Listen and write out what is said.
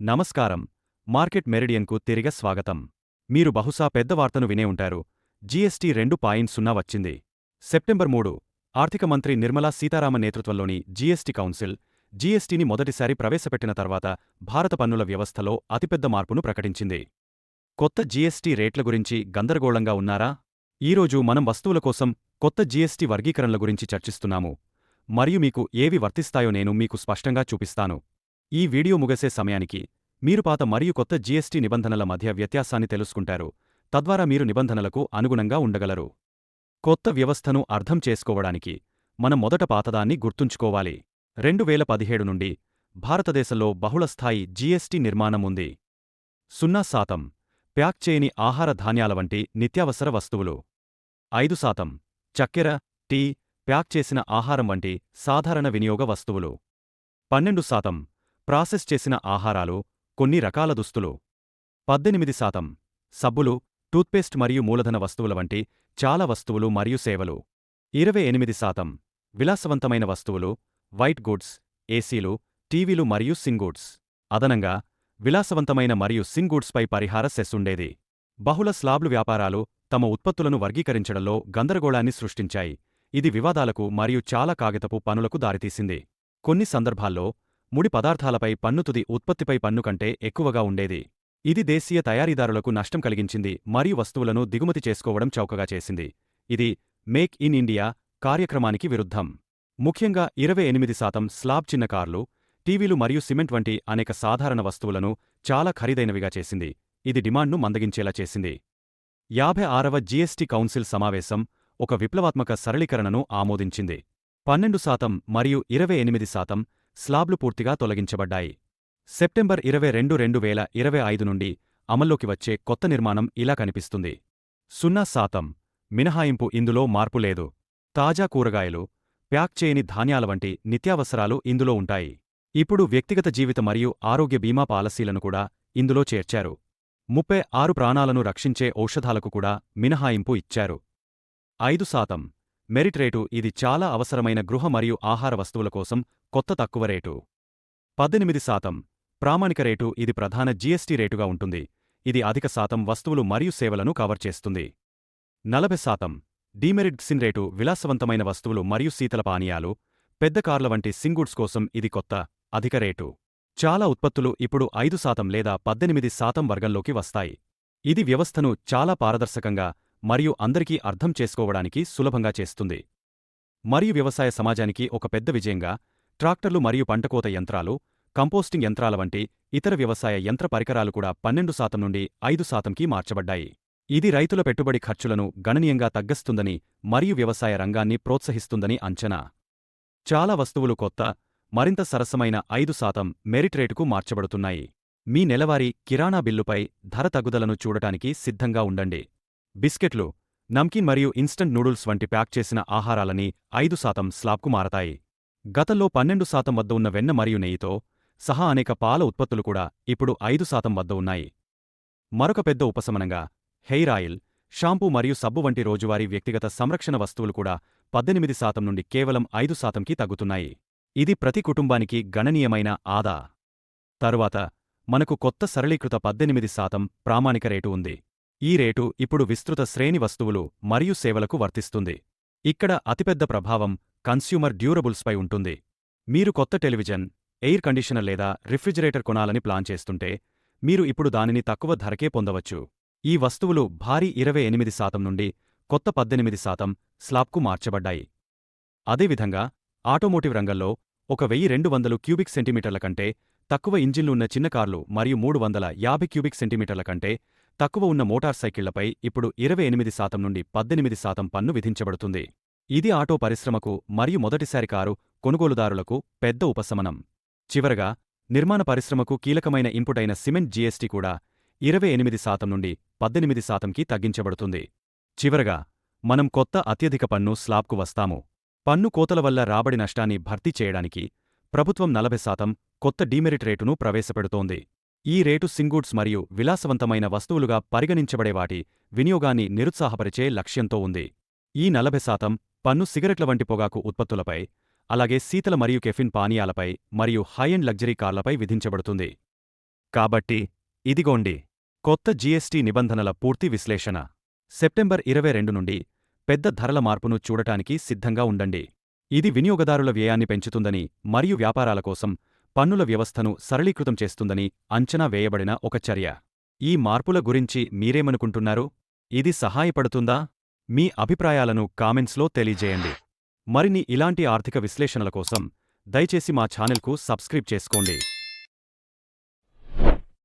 నమస్కారం. మార్కెట్ మెరిడియన్కు తిరిగ స్వాగతం. మీరు బహుశా పెద్ద వార్తను వినే ఉంటారు. జీఎస్టీ రెండు పాయింట్ సున్నా వచ్చింది. సెప్టెంబర్ మూడు ఆర్థిక మంత్రి నిర్మలా సీతారామన్ నేతృత్వంలోని జీఎస్టీ కౌన్సిల్ జీఎస్టీని మొదటిసారి ప్రవేశపెట్టిన తర్వాత భారత పన్నుల వ్యవస్థలో అతిపెద్ద మార్పును ప్రకటించింది. కొత్త జీఎస్టీ రేట్ల గురించి గందరగోళంగా ఉన్నారా? ఈరోజు మనం వస్తువుల కోసం కొత్త జీఎస్టీ వర్గీకరణల గురించి చర్చిస్తున్నాము. మరియు మీకు ఏవి వర్తిస్తాయో నేను మీకు స్పష్టంగా చూపిస్తాను. ఈ వీడియో ముగిసే సమయానికి మీరు పాత మరియు కొత్త జీఎస్టీ నిబంధనల మధ్య వ్యత్యాసాన్ని తెలుసుకుంటారు తద్వారా మీరు నిబంధనలకు అనుగుణంగా ఉండగలరు. కొత్త వ్యవస్థను అర్థం చేసుకోవడానికి మనం మొదట పాతదాన్ని గుర్తుంచుకోవాలి. రెండు వేల పదిహేడు నుండి భారతదేశంలో బహుళస్థాయి జీఎస్టీ నిర్మాణం ఉంది. సున్నా శాతం ప్యాక్ చేయని ఆహార ధాన్యాల వంటి నిత్యావసర వస్తువులు. ఐదు శాతం చక్కెర టీ ప్యాక్ చేసిన ఆహారం వంటి సాధారణ వినియోగ వస్తువులు. పన్నెండు శాతం ప్రాసెస్ చేసిన ఆహారాలు కొన్ని రకాల దుస్తులు. పద్దెనిమిది శాతం సబ్బులు టూత్పేస్ట్ మరియు మూలధన వస్తువుల వంటి చాలా వస్తువులు మరియు సేవలు. ఇరవై ఎనిమిది శాతం విలాసవంతమైన వస్తువులు వైట్ గుడ్స్ ఏసీలు టీవీలు మరియు సింగూడ్స్ అదనంగా విలాసవంతమైన మరియు సింగూడ్స్పై పరిహార సెస్ ఉండేది. బహుళ స్లాబ్లు వ్యాపారాలు తమ ఉత్పత్తులను వర్గీకరించడంలో గందరగోళాన్ని సృష్టించాయి. ఇది వివాదాలకు మరియు చాలా కాగితపు పనులకు దారితీసింది. కొన్ని సందర్భాల్లో ముడి పదార్థాలపై పన్ను తుది ఉత్పత్తిపై పన్ను కంటే ఎక్కువగా ఉండేది. ఇది దేశీయ తయారీదారులకు నష్టం కలిగించింది మరియు వస్తువులను దిగుమతి చేసుకోవడం చౌకగా చేసింది. ఇది మేక్ ఇన్ ఇండియా కార్యక్రమానికి విరుద్ధం. ముఖ్యంగా ఇరవై ఎనిమిది శాతం స్లాబ్ చిన్న కార్లు టీవీలు మరియు సిమెంట్ వంటి అనేక సాధారణ వస్తువులను చాలా ఖరీదైనవిగా చేసింది. ఇది డిమాండ్ను మందగించేలా చేసింది. యాభై ఆరవ జీఎస్టీ కౌన్సిల్ సమావేశం ఒక విప్లవాత్మక సరళీకరణను ఆమోదించింది. పన్నెండు శాతం మరియు ఇరవై ఎనిమిది శాతం స్లాబ్లు పూర్తిగా తొలగించబడ్డాయి. సెప్టెంబర్ ఇరవై రెండు రెండు వేల ఇరవై ఐదు నుండి అమల్లోకి వచ్చే కొత్త నిర్మాణం ఇలా కనిపిస్తుంది. సున్నా శాతం మినహాయింపు ఇందులో మార్పు లేదు. తాజా కూరగాయలు ప్యాక్ చేయని ధాన్యాల వంటి నిత్యావసరాలు ఇందులో ఉంటాయి. ఇప్పుడు వ్యక్తిగత జీవిత మరియు ఆరోగ్య బీమా పాలసీలను కూడా ఇందులో చేర్చారు. ముప్పై ఆరు ప్రాణాలను రక్షించే ఔషధాలకు కూడా మినహాయింపు ఇచ్చారు. ఐదు శాతం మెరిట్ రేటు ఇది చాలా అవసరమైన గృహ మరియు ఆహార వస్తువుల కోసం కొత్త తక్కువ రేటు. పద్దెనిమిది శాతం. ప్రామాణిక రేటు ఇది ప్రధాన జీఎస్టీ రేటుగా ఉంటుంది. ఇది అధిక శాతం వస్తువులు మరియు సేవలను కవర్ చేస్తుంది. నలభై శాతం. డీమెరిట్సిన్ రేటు విలాసవంతమైన వస్తువులు మరియు శీతల పానీయాలు పెద్ద కార్ల వంటి సింగుడ్స్ కోసం ఇది కొత్త అధిక రేటు. చాలా ఉత్పత్తులు ఇప్పుడు ఐదు శాతం లేదా పద్దెనిమిది శాతం వర్గంలోకి వస్తాయి. ఇది వ్యవస్థను చాలా పారదర్శకంగా మరియు అందరికీ అర్థం చేసుకోవడానికి సులభంగా చేస్తుంది. మరియు వ్యవసాయ సమాజానికి ఒక పెద్ద విజయంగా ట్రాక్టర్లు మరియు పంటకోత యంత్రాలు కంపోస్టింగ్ యంత్రాల వంటి ఇతర వ్యవసాయ యంత్ర పరికరాలు కూడా పన్నెండు శాతం నుండి ఐదు శాతంకి మార్చబడ్డాయి. ఇది రైతుల పెట్టుబడి ఖర్చులను గణనీయంగా తగ్గిస్తుందని మరియు వ్యవసాయ రంగాన్ని ప్రోత్సహిస్తుందని అంచనా. చాలా వస్తువులు కొత్త మరింత సరసమైన ఐదు శాతం మెరిట్ రేటుకు మార్చబడుతున్నాయి. మీ నెలవారీ కిరాణా బిల్లుపై ధర తగ్గుదలను చూడటానికి సిద్ధంగా ఉండండి. బిస్కెట్లు నమ్కిన్ మరియు ఇన్స్టంట్ నూడుల్స్ వంటి ప్యాక్ చేసిన ఆహారాలని ఐదు శాతం స్లాబ్కు మారతాయి. గతంలో పన్నెండు శాతం వద్ద ఉన్న వెన్న మరియు నెయ్యితో సహా అనేక పాల ఉత్పత్తులు కూడా ఇప్పుడు ఐదు శాతం వద్ద ఉన్నాయి. మరొక పెద్ద ఉపశమనంగా హెయిర్ ఆయిల్ షాంపూ మరియు సబ్బు వంటి రోజువారీ వ్యక్తిగత సంరక్షణ వస్తువులు కూడా పద్దెనిమిది శాతం నుండి కేవలం ఐదు శాతంకి తగ్గుతున్నాయి. ఇది ప్రతి కుటుంబానికి గణనీయమైన ఆదా. తరువాత మనకు కొత్త సరళీకృత పద్దెనిమిది శాతం ప్రామాణిక రేటు ఉంది. ఈ రేటు ఇప్పుడు విస్తృత శ్రేణి వస్తువులు మరియు సేవలకు వర్తిస్తుంది. ఇక్కడ అతిపెద్ద ప్రభావం కన్స్యూమర్ డ్యూరబుల్స్పై ఉంటుంది. మీరు కొత్త టెలివిజన్ ఎయిర్ కండిషనర్ లేదా రిఫ్రిజిరేటర్ కొనాలని ప్లాన్ చేస్తుంటే మీరు ఇప్పుడు దానిని తక్కువ ధరకే పొందవచ్చు. ఈ వస్తువులు భారీ ఇరవై ఎనిమిది శాతం నుండి కొత్త పద్దెనిమిది శాతం స్లాబ్కు మార్చబడ్డాయి. అదేవిధంగా ఆటోమోటివ్ రంగంలో ఒక వెయ్యి రెండు వందలు క్యూబిక్ సెంటీమీటర్ల కంటే తక్కువ ఇంజిన్లు ఉన్న చిన్న కార్లు మరియు మూడు వందల యాభై క్యూబిక్ సెంటీమీటర్ల కంటే తక్కువ ఉన్న మోటార్ సైకిళ్ళపై ఇప్పుడు ఇరవై ఎనిమిది శాతం నుండి పద్దెనిమిది శాతం పన్ను విధించబడుతుంది. ఇది ఆటో పరిశ్రమకు మరియు మొదటిసారి కారు కొనుగోలుదారులకు పెద్ద ఉపశమనం. చివరగా నిర్మాణ పరిశ్రమకు కీలకమైన ఇన్పుటైన సిమెంట్ జీఎస్టీ కూడా ఇరవై ఎనిమిది శాతం నుండి పద్దెనిమిది శాతంకి తగ్గించబడుతుంది. చివరగా మనం కొత్త అత్యధిక పన్ను స్లాబ్కు వస్తాము. పన్ను కోతల వల్ల రాబడి నష్టాన్ని భర్తీ చేయడానికి ప్రభుత్వం నలభై శాతం కొత్త డీమెరిట్ రేటును ప్రవేశపెడుతోంది. ఈ రేటు సింగూడ్స్ మరియు విలాసవంతమైన వస్తువులుగా పరిగణించబడే వాటి వినియోగాన్ని నిరుత్సాహపరిచే లక్ష్యంతో ఉంది. ఈ నలభై శాతం పన్ను సిగరెట్ల వంటి పొగాకు ఉత్పత్తులపై అలాగే శీతల మరియు కెఫిన్ పానీయాలపై మరియు హై అండ్ లగ్జరీ కార్లపై విధించబడుతుంది. కాబట్టి ఇదిగోండి కొత్త జీఎస్టీ నిబంధనల పూర్తి విశ్లేషణ. సెప్టెంబర్ ఇరవై రెండు నుండి పెద్ద ధరల మార్పును చూడటానికి సిద్ధంగా ఉండండి. ఇది వినియోగదారుల వ్యయాన్ని పెంచుతుందని మరియు వ్యాపారాల కోసం పన్నుల వ్యవస్థను సరళీకృతం చేస్తుందని అంచనా వేయబడిన ఒక చర్య. ఈ మార్పుల గురించి మీరేమనుకుంటున్నారు? ఇది సహాయపడుతుందా? మీ అభిప్రాయాలను కామెంట్స్లో తెలియజేయండి. మరిన్ని ఇలాంటి ఆర్థిక విశ్లేషణల కోసం దయచేసి మా ఛానల్కు సబ్స్క్రైబ్ చేసుకోండి.